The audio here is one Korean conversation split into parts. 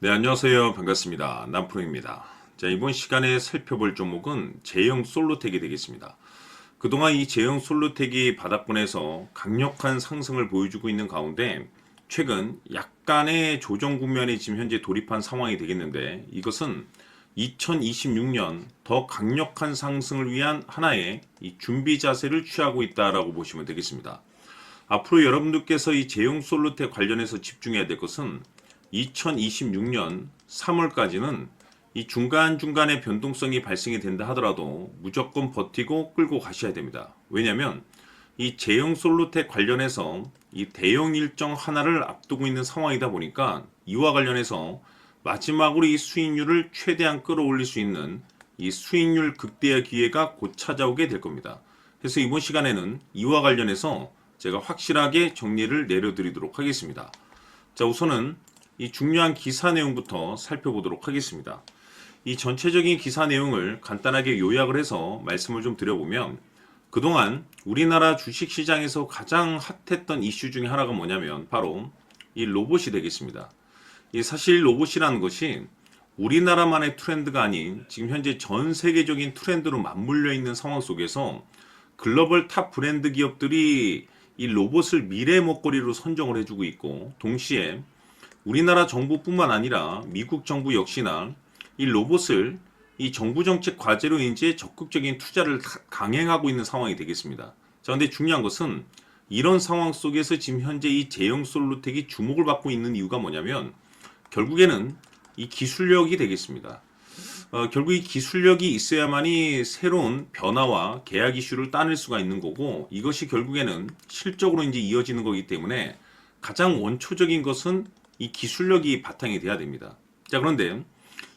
네, 안녕하세요. 반갑습니다. 남프로입니다. 자, 이번 시간에 살펴볼 종목은 제형 솔로텍이 되겠습니다. 그동안 이 제형 솔로텍이 바닥권에서 강력한 상승을 보여주고 있는 가운데 최근 약간의 조정 국면에 지금 현재 돌입한 상황이 되겠는데 이것은 2026년 더 강력한 상승을 위한 하나의 이 준비 자세를 취하고 있다라고 보시면 되겠습니다. 앞으로 여러분들께서 이 제형 솔루텍 관련해서 집중해야 될 것은 2026년 3월까지는 이 중간중간에 변동성이 발생이 된다 하더라도 무조건 버티고 끌고 가셔야 됩니다. 왜냐하면 이 제형 솔루텍 관련해서 이 대형 일정 하나를 앞두고 있는 상황이다 보니까 이와 관련해서 마지막으로 이 수익률을 최대한 끌어올릴 수 있는 이 수익률 극대화 기회가 곧 찾아오게 될 겁니다. 그래서 이번 시간에는 이와 관련해서 제가 확실하게 정리를 내려드리도록 하겠습니다. 자, 우선은 이 중요한 기사 내용부터 살펴보도록 하겠습니다. 이 전체적인 기사 내용을 간단하게 요약을 해서 말씀을 좀 드려보면 그동안 우리나라 주식 시장에서 가장 핫했던 이슈 중에 하나가 뭐냐면 바로 이 로봇이 되겠습니다. 이 사실 로봇이라는 것이 우리나라만의 트렌드가 아닌 지금 현재 전 세계적인 트렌드로 맞물려 있는 상황 속에서 글로벌 탑 브랜드 기업들이 이 로봇을 미래 먹거리로 선정을 해주고 있고 동시에 우리나라 정부뿐만 아니라 미국 정부 역시나 이 로봇을 이 정부 정책 과제로 이제 적극적인 투자를 강행하고 있는 상황이 되겠습니다. 자, 근데 중요한 것은 이런 상황 속에서 지금 현재 이 제형 솔루텍이 주목을 받고 있는 이유가 뭐냐면 결국에는 이 기술력이 되겠습니다. 어, 결국 이 기술력이 있어야만이 새로운 변화와 계약 이슈를 따낼 수가 있는 거고 이것이 결국에는 실적으로 이제 이어지는 거기 때문에 가장 원초적인 것은 이 기술력이 바탕이 돼야 됩니다. 자 그런데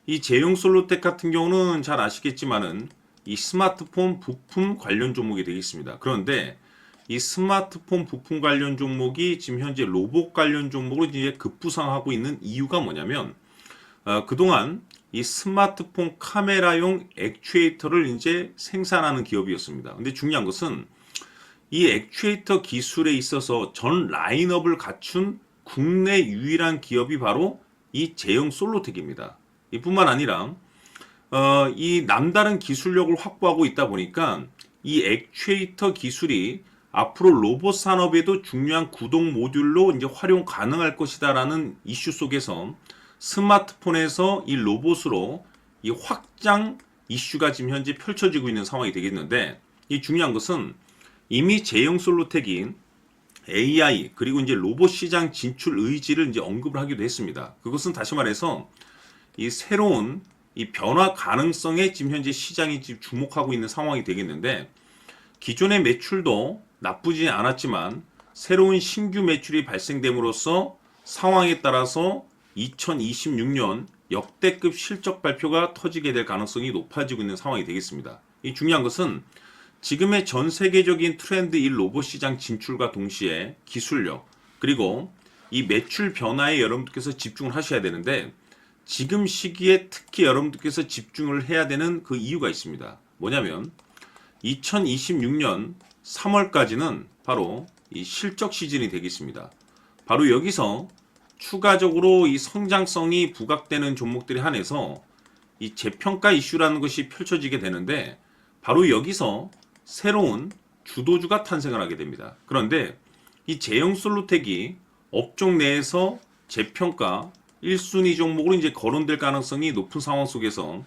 이 제형 솔로텍 같은 경우는 잘 아시겠지만은 이 스마트폰 부품 관련 종목이 되겠습니다. 그런데 이 스마트폰 부품 관련 종목이 지금 현재 로봇 관련 종목으로 이제 급부상하고 있는 이유가 뭐냐면 어, 그동안 이 스마트폰 카메라용 액추에이터를 이제 생산하는 기업이었습니다. 근데 중요한 것은 이 액추에이터 기술에 있어서 전 라인업을 갖춘 국내 유일한 기업이 바로 이 제형 솔로텍입니다. 이뿐만 아니라 어, 이 남다른 기술력을 확보하고 있다 보니까 이 액추에이터 기술이 앞으로 로봇 산업에도 중요한 구동 모듈로 이제 활용 가능할 것이다라는 이슈 속에서 스마트폰에서 이 로봇으로 이 확장 이슈가 지금 현재 펼쳐지고 있는 상황이 되겠는데 이 중요한 것은 이미 제형 솔루텍인 AI 그리고 이제 로봇 시장 진출 의지를 이제 언급을 하기도 했습니다. 그것은 다시 말해서 이 새로운 이 변화 가능성에 지금 현재 시장이 지금 주목하고 있는 상황이 되겠는데 기존의 매출도 나쁘지 않았지만 새로운 신규 매출이 발생됨으로써 상황에 따라서 2026년 역대급 실적 발표가 터지게 될 가능성이 높아지고 있는 상황이 되겠습니다. 이 중요한 것은 지금의 전 세계적인 트렌드 이 로봇 시장 진출과 동시에 기술력 그리고 이 매출 변화에 여러분들께서 집중을 하셔야 되는데 지금 시기에 특히 여러분들께서 집중을 해야 되는 그 이유가 있습니다. 뭐냐면 2026년 3월까지는 바로 이 실적 시즌이 되겠습니다. 바로 여기서 추가적으로 이 성장성이 부각되는 종목들에 한해서 이 재평가 이슈라는 것이 펼쳐지게 되는데 바로 여기서 새로운 주도주가 탄생을 하게 됩니다. 그런데 이 제형 솔루텍이 업종 내에서 재평가 1순위 종목으로 이제 거론될 가능성이 높은 상황 속에서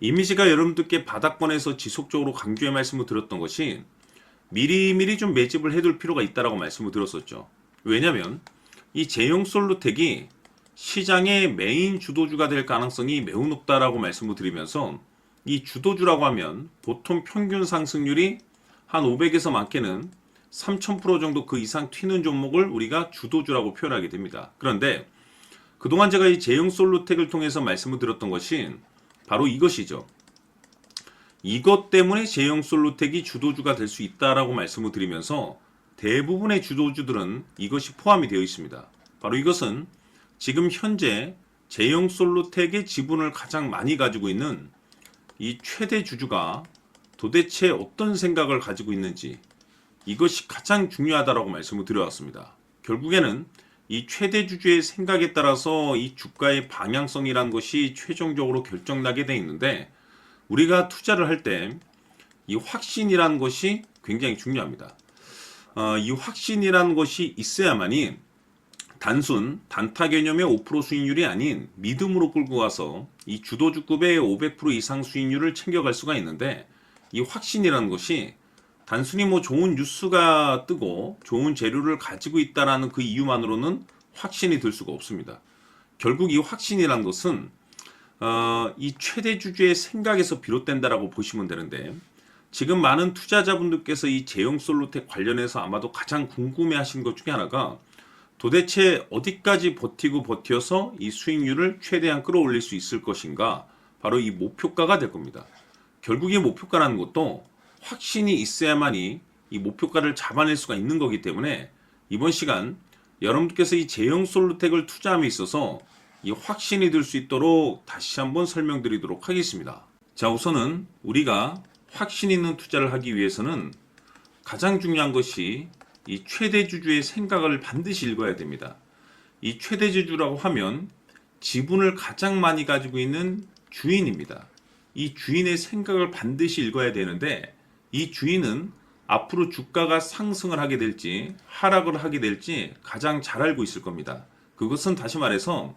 이미지가 여러분들께 바닥권에서 지속적으로 강조의 말씀을 드렸던 것이 미리미리 좀 매집을 해둘 필요가 있다라고 말씀을 드렸었죠. 왜냐하면 이 제형 솔루텍이 시장의 메인 주도주가 될 가능성이 매우 높다라고 말씀을 드리면서 이 주도주라고 하면 보통 평균 상승률이 한 500에서 많게는 3000% 정도 그 이상 튀는 종목을 우리가 주도주라고 표현하게 됩니다. 그런데 그동안 제가 이 제형 솔루텍을 통해서 말씀을 드렸던 것이 바로 이것이죠. 이것 때문에 제형 솔루텍이 주도주가 될 수 있다라고 말씀을 드리면서 대부분의 주도주들은 이것이 포함이 되어 있습니다. 바로 이것은 지금 현재 제형 솔루텍의 지분을 가장 많이 가지고 있는 이 최대 주주가 도대체 어떤 생각을 가지고 있는지 이것이 가장 중요하다라고 말씀을 드려왔습니다. 결국에는 이 최대 주주의 생각에 따라서 이 주가의 방향성이란 것이 최종적으로 결정나게 돼 있는데 우리가 투자를 할 때 이 확신이라는 것이 굉장히 중요합니다. 어, 이 확신이라는 것이 있어야만이 단순 단타 개념의 5% 수익률이 아닌 믿음으로 끌고 가서 이 주도주급의 500% 이상 수익률을 챙겨갈 수가 있는데 이 확신이라는 것이 단순히 뭐 좋은 뉴스가 뜨고 좋은 재료를 가지고 있다라는 그 이유만으로는 확신이 들 수가 없습니다. 결국 이 확신이라는 것은 어, 이 최대 주주의 생각에서 비롯된다라고 보시면 되는데 지금 많은 투자자분들께서 이 제형 솔루텍 관련해서 아마도 가장 궁금해하신 것 중에 하나가 도대체 어디까지 버티고 버텨서 이 수익률을 최대한 끌어올릴 수 있을 것인가? 바로 이 목표가가 될 겁니다. 결국 이 목표가라는 것도 확신이 있어야만이 이 목표가를 잡아낼 수가 있는 거기 때문에 이번 시간 여러분들께서 이 제형 솔루텍을 투자함에 있어서 이 확신이 들 수 있도록 다시 한번 설명드리도록 하겠습니다. 자, 우선은 우리가 확신 있는 투자를 하기 위해서는 가장 중요한 것이 이 최대 주주의 생각을 반드시 읽어야 됩니다. 이 최대 주주라고 하면 지분을 가장 많이 가지고 있는 주인입니다. 이 주인의 생각을 반드시 읽어야 되는데 이 주인은 앞으로 주가가 상승을 하게 될지 하락을 하게 될지 가장 잘 알고 있을 겁니다. 그것은 다시 말해서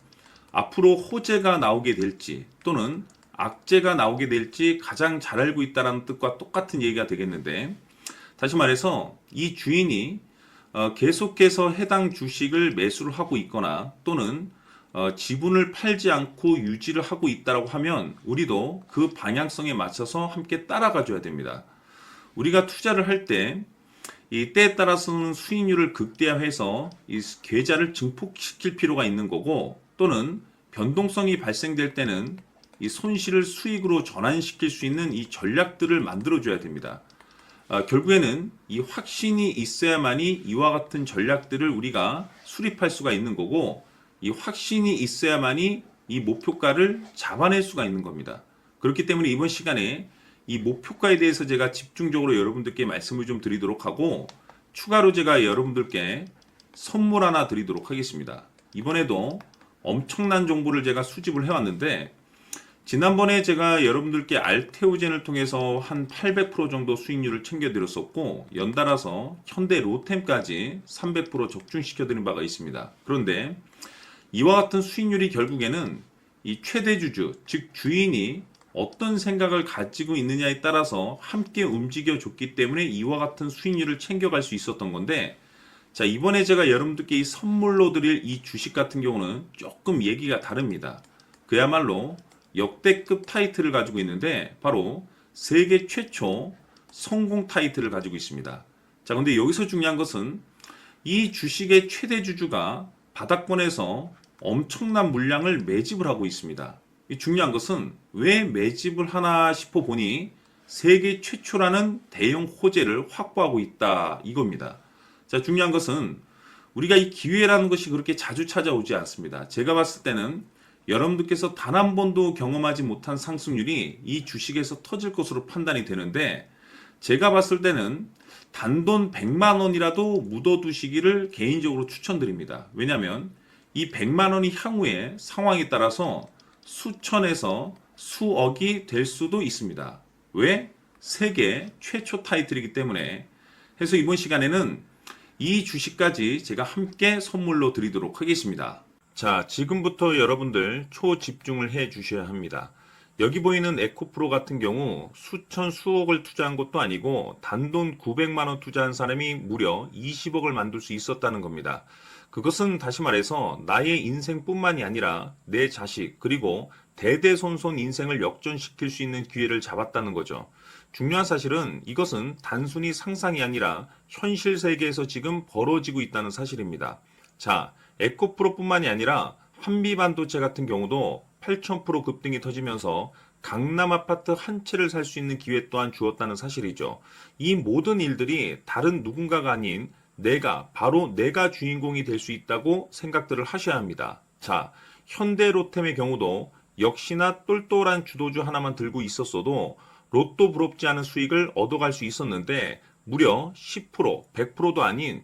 앞으로 호재가 나오게 될지 또는 악재가 나오게 될지 가장 잘 알고 있다는 뜻과 똑같은 얘기가 되겠는데 다시 말해서 이 주인이 어, 계속해서 해당 주식을 매수를 하고 있거나 또는 어, 지분을 팔지 않고 유지를 하고 있다라고 하면 우리도 그 방향성에 맞춰서 함께 따라가 줘야 됩니다. 우리가 투자를 할 때 이 때에 따라서는 수익률을 극대화해서 이 계좌를 증폭시킬 필요가 있는 거고 또는 변동성이 발생될 때는 이 손실을 수익으로 전환시킬 수 있는 이 전략들을 만들어 줘야 됩니다. 아, 결국에는 이 확신이 있어야만이 이와 같은 전략들을 우리가 수립할 수가 있는 거고 이 확신이 있어야만이 이 목표가를 잡아낼 수가 있는 겁니다. 그렇기 때문에 이번 시간에 이 목표가에 대해서 제가 집중적으로 여러분들께 말씀을 좀 드리도록 하고 추가로 제가 여러분들께 선물 하나 드리도록 하겠습니다. 이번에도 엄청난 정보를 제가 수집을 해왔는데 지난번에 제가 여러분들께 알테오젠을 통해서 한 800% 정도 수익률을 챙겨드렸었고 연달아서 현대 로템까지 300% 적중시켜드린 바가 있습니다. 그런데 이와 같은 수익률이 결국에는 이 최대 주주, 즉 주인이 어떤 생각을 가지고 있느냐에 따라서 함께 움직여 줬기 때문에 이와 같은 수익률을 챙겨갈 수 있었던 건데 자 이번에 제가 여러분들께 이 선물로 드릴 이 주식 같은 경우는 조금 얘기가 다릅니다. 그야말로 역대급 타이틀을 가지고 있는데 바로 세계 최초 성공 타이틀을 가지고 있습니다. 자 근데 여기서 중요한 것은 이 주식의 최대 주주가 바닥권에서 엄청난 물량을 매집을 하고 있습니다. 이 중요한 것은 왜 매집을 하나 싶어 보니 세계 최초라는 대형 호재를 확보하고 있다 이겁니다. 자, 중요한 것은 우리가 이 기회라는 것이 그렇게 자주 찾아오지 않습니다. 제가 봤을 때는 여러분들께서 단 한 번도 경험하지 못한 상승률이 이 주식에서 터질 것으로 판단이 되는데 제가 봤을 때는 단돈 100만 원이라도 묻어두시기를 개인적으로 추천드립니다. 왜냐하면 이 100만 원이 향후에 상황에 따라서 수천에서 수억이 될 수도 있습니다. 왜? 세계 최초 타이틀이기 때문에 해서 이번 시간에는 이 주식까지 제가 함께 선물로 드리도록 하겠습니다. 자, 지금부터 여러분들 초집중을 해 주셔야 합니다. 여기 보이는 에코프로 같은 경우 수천 수억을 투자한 것도 아니고 단돈 900만 원 투자한 사람이 무려 20억을 만들 수 있었다는 겁니다. 그것은 다시 말해서 나의 인생뿐만이 아니라 내 자식 그리고 대대손손 인생을 역전시킬 수 있는 기회를 잡았다는 거죠. 중요한 사실은 이것은 단순히 상상이 아니라 현실 세계에서 지금 벌어지고 있다는 사실입니다. 자, 에코프로뿐만이 아니라 한비반도체 같은 경우도 8,000% 급등이 터지면서 강남 아파트 한 채를 살 수 있는 기회 또한 주었다는 사실이죠. 이 모든 일들이 다른 누군가가 아닌 내가 바로 내가 주인공이 될 수 있다고 생각들을 하셔야 합니다. 자, 현대 로템의 경우도 역시나 똘똘한 주도주 하나만 들고 있었어도 로또 부럽지 않은 수익을 얻어갈 수 있었는데 무려 10%, 100%도 아닌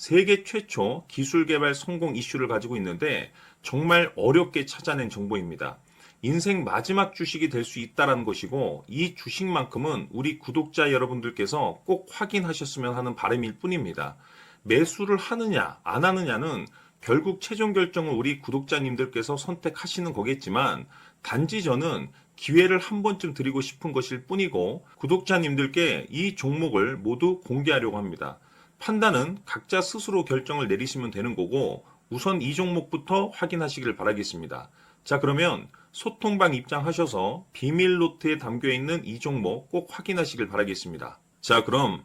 세계 최초 기술 개발 성공 이슈를 가지고 있는데, 정말 어렵게 찾아낸 정보입니다. 인생 마지막 주식이 될 수 있다라는 것이고 이 주식만큼은 우리 구독자 여러분들께서 꼭 확인하셨으면 하는 바람일 뿐입니다. 매수를 하느냐 안 하느냐는 결국 최종 결정을 우리 구독자님들께서 선택하시는 거겠지만 단지 저는 기회를 한 번쯤 드리고 싶은 것일 뿐이고 구독자님들께 이 종목을 모두 공개하려고 합니다. 판단은 각자 스스로 결정을 내리시면 되는 거고 우선 이 종목부터 확인하시길 바라겠습니다. 자, 그러면 소통방 입장하셔서 비밀 노트에 담겨 있는 이 종목 꼭 확인하시길 바라겠습니다. 자, 그럼